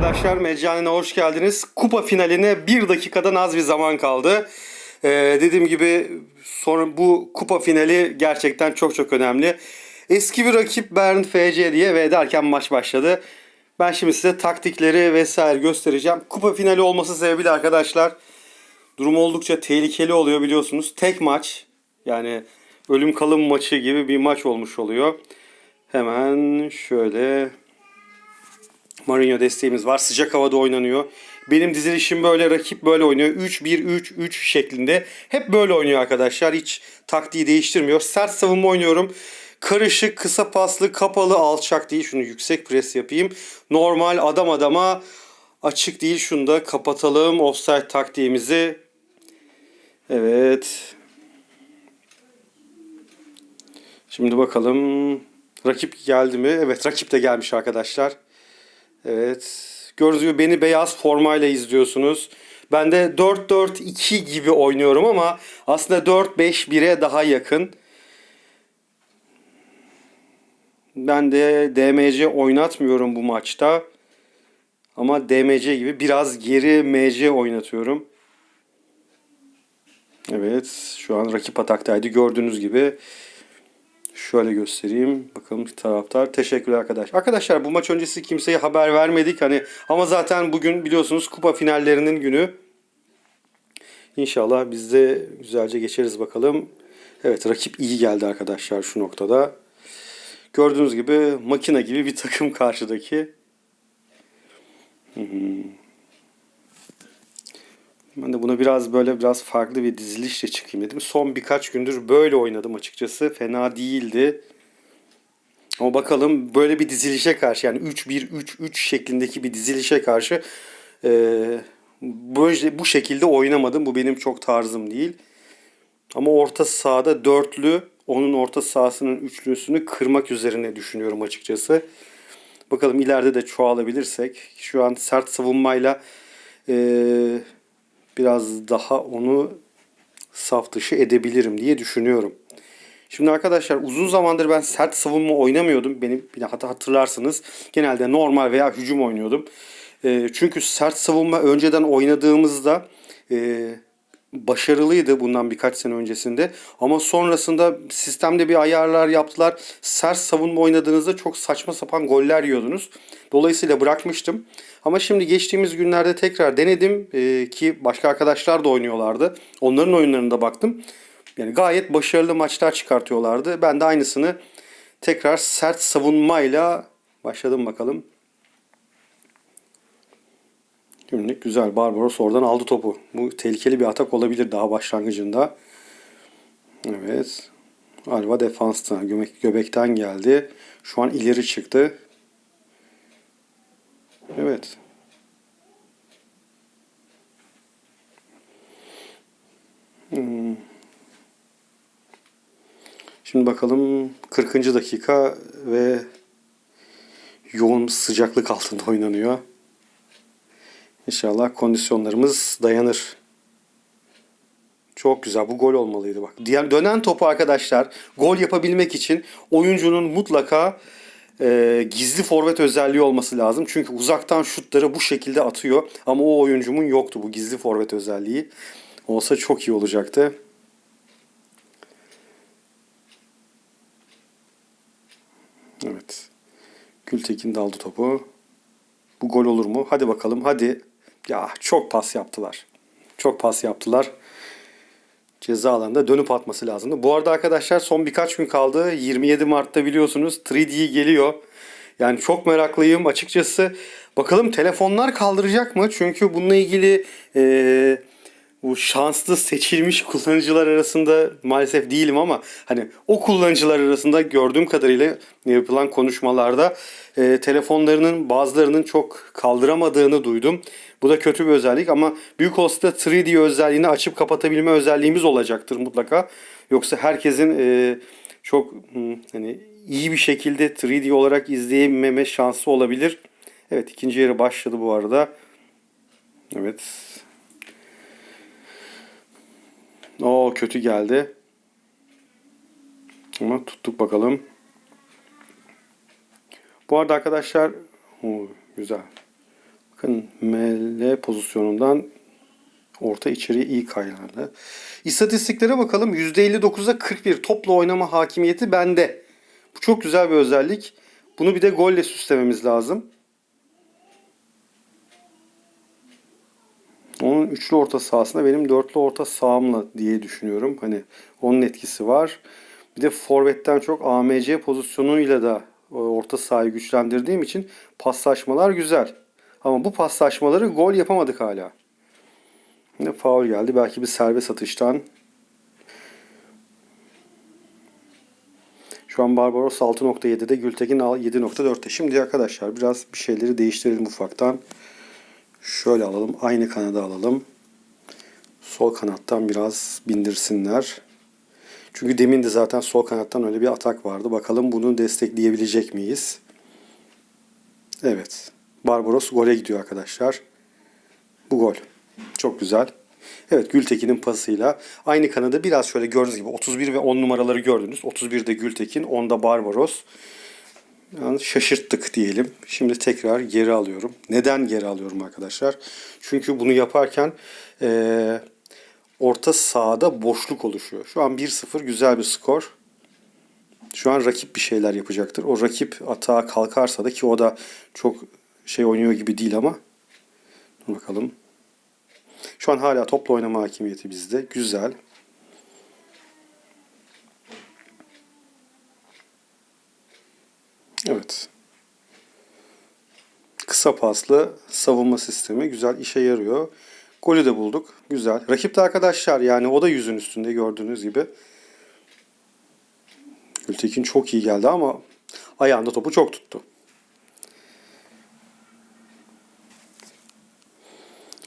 arkadaşlar. Meccanine hoş geldiniz. Kupa finaline bir dakikadan az bir zaman kaldı. Ee, dediğim gibi sonra bu kupa finali gerçekten çok çok önemli. Eski bir rakip Bern FC diye ve derken maç başladı. Ben şimdi size taktikleri vesaire göstereceğim. Kupa finali olması sebebiyle arkadaşlar durum oldukça tehlikeli oluyor biliyorsunuz. Tek maç yani ölüm kalım maçı gibi bir maç olmuş oluyor. Hemen şöyle Mourinho desteğimiz var. Sıcak havada oynanıyor. Benim dizilişim böyle, rakip böyle oynuyor. 3-1-3-3 şeklinde. Hep böyle oynuyor arkadaşlar. Hiç taktiği değiştirmiyor. Sert savunma oynuyorum. Karışık, kısa paslı, kapalı, alçak değil. Şunu yüksek pres yapayım. Normal adam adama açık değil. Şunu da kapatalım. Offside taktiğimizi. Evet. Şimdi bakalım. Rakip geldi mi? Evet rakip de gelmiş arkadaşlar. Evet. Gördüğünüz gibi beni beyaz formayla izliyorsunuz. Ben de 4-4-2 gibi oynuyorum ama aslında 4-5-1'e daha yakın. Ben de DMC oynatmıyorum bu maçta. Ama DMC gibi biraz geri MC oynatıyorum. Evet şu an rakip ataktaydı gördüğünüz gibi. Şöyle göstereyim. Bakalım taraftar. Teşekkürler arkadaş. Arkadaşlar bu maç öncesi kimseye haber vermedik. Hani ama zaten bugün biliyorsunuz kupa finallerinin günü. İnşallah biz de güzelce geçeriz bakalım. Evet rakip iyi geldi arkadaşlar şu noktada. Gördüğünüz gibi makine gibi bir takım karşıdaki. Hı. Ben de buna biraz böyle biraz farklı bir dizilişle çıkayım dedim. Son birkaç gündür böyle oynadım açıkçası. Fena değildi. Ama bakalım böyle bir dizilişe karşı yani 3-1-3-3 şeklindeki bir dizilişe karşı e, böyle bu şekilde oynamadım. Bu benim çok tarzım değil. Ama orta sahada dörtlü onun orta sahasının üçlüsünü kırmak üzerine düşünüyorum açıkçası. Bakalım ileride de çoğalabilirsek. Şu an sert savunmayla eee biraz daha onu saf dışı edebilirim diye düşünüyorum. Şimdi arkadaşlar uzun zamandır ben sert savunma oynamıyordum. Beni bir hata hatırlarsınız. Genelde normal veya hücum oynuyordum. E, çünkü sert savunma önceden oynadığımızda e, başarılıydı bundan birkaç sene öncesinde. Ama sonrasında sistemde bir ayarlar yaptılar. Sert savunma oynadığınızda çok saçma sapan goller yiyordunuz. Dolayısıyla bırakmıştım. Ama şimdi geçtiğimiz günlerde tekrar denedim ee, ki başka arkadaşlar da oynuyorlardı. Onların oyunlarına baktım. Yani gayet başarılı maçlar çıkartıyorlardı. Ben de aynısını tekrar sert savunmayla başladım bakalım. Günlük güzel. Barbaros oradan aldı topu. Bu tehlikeli bir atak olabilir daha başlangıcında. Evet. Alva defansta. Göbek, göbekten geldi. Şu an ileri çıktı. Evet. Hmm. Şimdi bakalım 40. dakika ve yoğun sıcaklık altında oynanıyor. İnşallah kondisyonlarımız dayanır. Çok güzel. Bu gol olmalıydı bak. Diğer dönen topu arkadaşlar gol yapabilmek için oyuncunun mutlaka e, gizli forvet özelliği olması lazım. Çünkü uzaktan şutları bu şekilde atıyor. Ama o oyuncumun yoktu bu gizli forvet özelliği. Olsa çok iyi olacaktı. Evet. Gültekin daldı topu. Bu gol olur mu? Hadi bakalım hadi. Ya çok pas yaptılar. Çok pas yaptılar. Ceza alanında dönüp atması lazımdı. Bu arada arkadaşlar son birkaç gün kaldı. 27 Mart'ta biliyorsunuz 3D geliyor. Yani çok meraklıyım açıkçası. Bakalım telefonlar kaldıracak mı? Çünkü bununla ilgili e, bu şanslı seçilmiş kullanıcılar arasında maalesef değilim ama hani o kullanıcılar arasında gördüğüm kadarıyla yapılan konuşmalarda e, telefonlarının bazılarının çok kaldıramadığını duydum. Bu da kötü bir özellik ama büyük olasılıkla 3D özelliğini açıp kapatabilme özelliğimiz olacaktır mutlaka. Yoksa herkesin e, çok hani iyi bir şekilde 3D olarak izleyememe şansı olabilir. Evet ikinci yarı başladı bu arada. Evet. O kötü geldi. Ama tuttuk bakalım. Bu arada arkadaşlar o, güzel. Bakın ML pozisyonundan orta içeriye iyi kaynadı. İstatistiklere bakalım. %59'a 41 topla oynama hakimiyeti bende. Bu çok güzel bir özellik. Bunu bir de golle süslememiz lazım. Onun üçlü orta sahasında benim dörtlü orta sahamla diye düşünüyorum. Hani onun etkisi var. Bir de forvetten çok AMC pozisyonuyla da e, orta sahayı güçlendirdiğim için paslaşmalar güzel. Ama bu paslaşmaları gol yapamadık hala. Yine faul geldi. Belki bir serbest atıştan. Şu an Barbaros 6.7'de, Gültekin 7.4'te. Şimdi arkadaşlar biraz bir şeyleri değiştirelim ufaktan. Şöyle alalım. Aynı kanada alalım. Sol kanattan biraz bindirsinler. Çünkü demin de zaten sol kanattan öyle bir atak vardı. Bakalım bunu destekleyebilecek miyiz? Evet. Barbaros gole gidiyor arkadaşlar. Bu gol. Çok güzel. Evet Gültekin'in pasıyla aynı kanada biraz şöyle gördüğünüz gibi 31 ve 10 numaraları gördünüz. 31'de Gültekin, 10'da Barbaros. Yani şaşırttık diyelim. Şimdi tekrar geri alıyorum. Neden geri alıyorum arkadaşlar? Çünkü bunu yaparken eee, orta sahada boşluk oluşuyor. Şu an 1-0 güzel bir skor. Şu an rakip bir şeyler yapacaktır. O rakip atağa kalkarsa da ki o da çok şey oynuyor gibi değil ama. Dur bakalım. Şu an hala topla oynama hakimiyeti bizde. Güzel. Evet. Kısa paslı savunma sistemi güzel işe yarıyor. Golü de bulduk. Güzel. Rakip de arkadaşlar yani o da yüzün üstünde gördüğünüz gibi. Gültekin çok iyi geldi ama ayağında topu çok tuttu.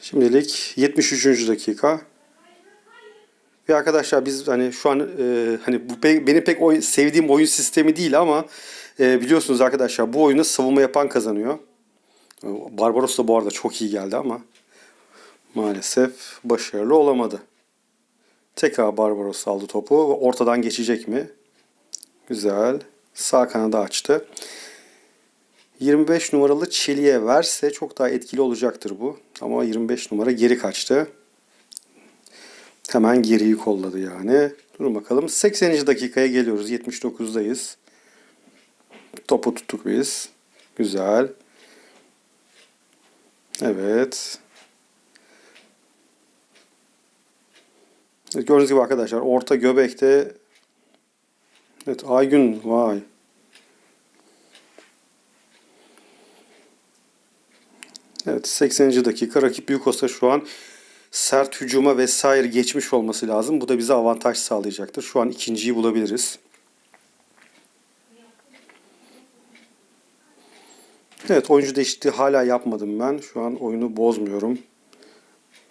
Şimdilik 73. dakika. Ve arkadaşlar biz hani şu an e, hani bu pe- benim pek oy- sevdiğim oyun sistemi değil ama e, biliyorsunuz arkadaşlar bu oyunu savunma yapan kazanıyor. Barbaros da bu arada çok iyi geldi ama maalesef başarılı olamadı. Tekrar Barbaros aldı topu. Ortadan geçecek mi? Güzel. Sağ kanada açtı. 25 numaralı Çeliğe verse çok daha etkili olacaktır bu. Ama 25 numara geri kaçtı. Hemen geriyi kolladı yani. Durun bakalım. 80. dakikaya geliyoruz. 79'dayız. Topu tuttuk biz. Güzel. Evet. Evet, Gördüğünüz gibi arkadaşlar orta göbekte Evet Aygün vay. Evet 80. dakika rakip Büyükos'a şu an sert hücuma vesaire geçmiş olması lazım. Bu da bize avantaj sağlayacaktır. Şu an ikinciyi bulabiliriz. Evet oyuncu değişikliği hala yapmadım ben. Şu an oyunu bozmuyorum.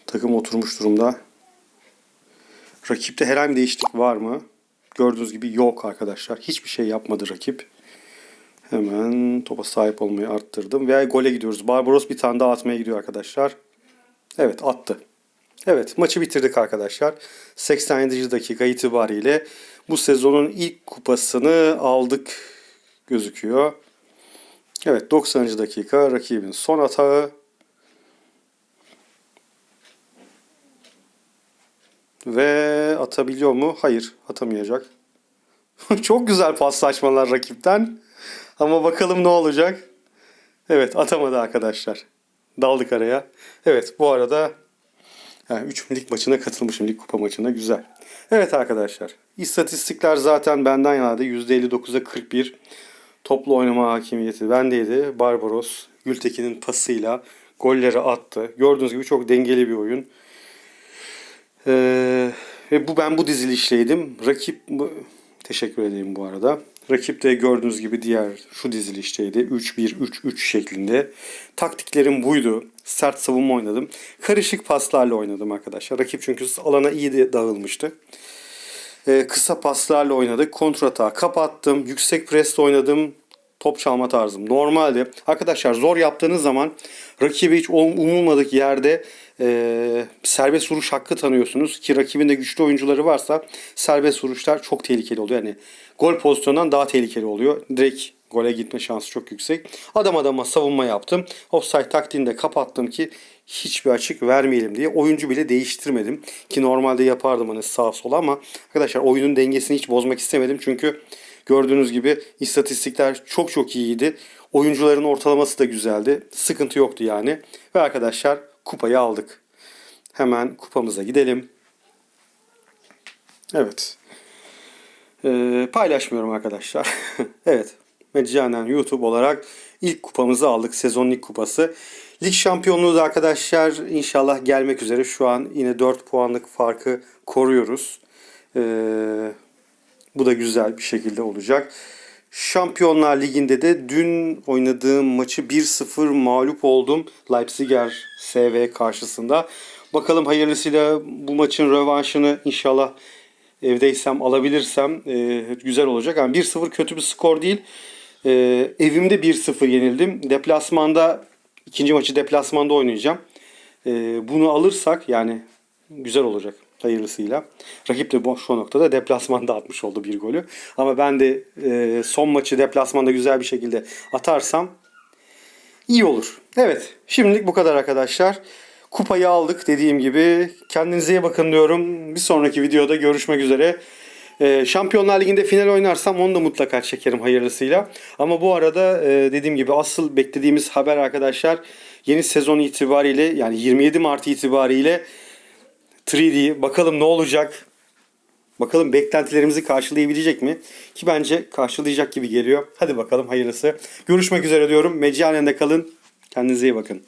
Takım oturmuş durumda. Rakipte herhangi bir değişiklik var mı? Gördüğünüz gibi yok arkadaşlar. Hiçbir şey yapmadı rakip. Hemen topa sahip olmayı arttırdım. Ve gole gidiyoruz. Barbaros bir tane daha atmaya gidiyor arkadaşlar. Evet attı. Evet maçı bitirdik arkadaşlar. 87. dakika itibariyle bu sezonun ilk kupasını aldık gözüküyor. Evet 90. dakika rakibin son atağı. Ve atabiliyor mu? Hayır atamayacak. Çok güzel paslaşmalar rakipten. Ama bakalım ne olacak. Evet atamadı arkadaşlar. Daldık araya. Evet bu arada yani 3 lig maçına katılmışım. Lig kupa maçına güzel. Evet arkadaşlar. İstatistikler zaten benden yanadı. %59'a 41. Toplu oynama hakimiyeti bendeydi. Barbaros Gültekin'in pasıyla golleri attı. Gördüğünüz gibi çok dengeli bir oyun. Ee, ve bu ben bu dizilişteydim. Rakip teşekkür edeyim bu arada. Rakip de gördüğünüz gibi diğer şu dizilişteydi. 3-1-3-3 şeklinde. Taktiklerim buydu. Sert savunma oynadım. Karışık paslarla oynadım arkadaşlar. Rakip çünkü alana iyi de dağılmıştı. Ee, kısa paslarla oynadık. Kontratağı kapattım. Yüksek presle oynadım. Top çalma tarzım. Normalde arkadaşlar zor yaptığınız zaman rakibi hiç um- umulmadık yerde e, serbest vuruş hakkı tanıyorsunuz. Ki rakibinde güçlü oyuncuları varsa serbest vuruşlar çok tehlikeli oluyor. Yani gol pozisyonundan daha tehlikeli oluyor. Direkt Gole gitme şansı çok yüksek. Adam adama savunma yaptım. Offside taktiğini de kapattım ki hiçbir açık vermeyelim diye. Oyuncu bile değiştirmedim. Ki normalde yapardım hani sağ sola ama arkadaşlar oyunun dengesini hiç bozmak istemedim. Çünkü gördüğünüz gibi istatistikler çok çok iyiydi. Oyuncuların ortalaması da güzeldi. Sıkıntı yoktu yani. Ve arkadaşlar kupayı aldık. Hemen kupamıza gidelim. Evet. Ee, paylaşmıyorum arkadaşlar. evet. Meccanen YouTube olarak ilk kupamızı aldık. Sezon ilk kupası. Lig şampiyonluğu da arkadaşlar inşallah gelmek üzere. Şu an yine 4 puanlık farkı koruyoruz. Ee, bu da güzel bir şekilde olacak. Şampiyonlar Ligi'nde de dün oynadığım maçı 1-0 mağlup oldum. Leipziger SV karşısında. Bakalım hayırlısıyla bu maçın rövanşını inşallah evdeysem alabilirsem e, güzel olacak. Yani 1-0 kötü bir skor değil. E, evimde 1-0 yenildim. Deplasmanda ikinci maçı deplasmanda oynayacağım. E, bunu alırsak yani güzel olacak hayırlısıyla. Rakip de bu şu noktada deplasmanda atmış oldu bir golü. Ama ben de e, son maçı deplasmanda güzel bir şekilde atarsam iyi olur. Evet şimdilik bu kadar arkadaşlar. Kupayı aldık dediğim gibi. Kendinize iyi bakın diyorum. Bir sonraki videoda görüşmek üzere. Ee, Şampiyonlar Ligi'nde final oynarsam onu da mutlaka çekerim hayırlısıyla. Ama bu arada e, dediğim gibi asıl beklediğimiz haber arkadaşlar yeni sezon itibariyle yani 27 Mart itibariyle 3D bakalım ne olacak. Bakalım beklentilerimizi karşılayabilecek mi? Ki bence karşılayacak gibi geliyor. Hadi bakalım hayırlısı. Görüşmek üzere diyorum. Meccanende kalın. Kendinize iyi bakın.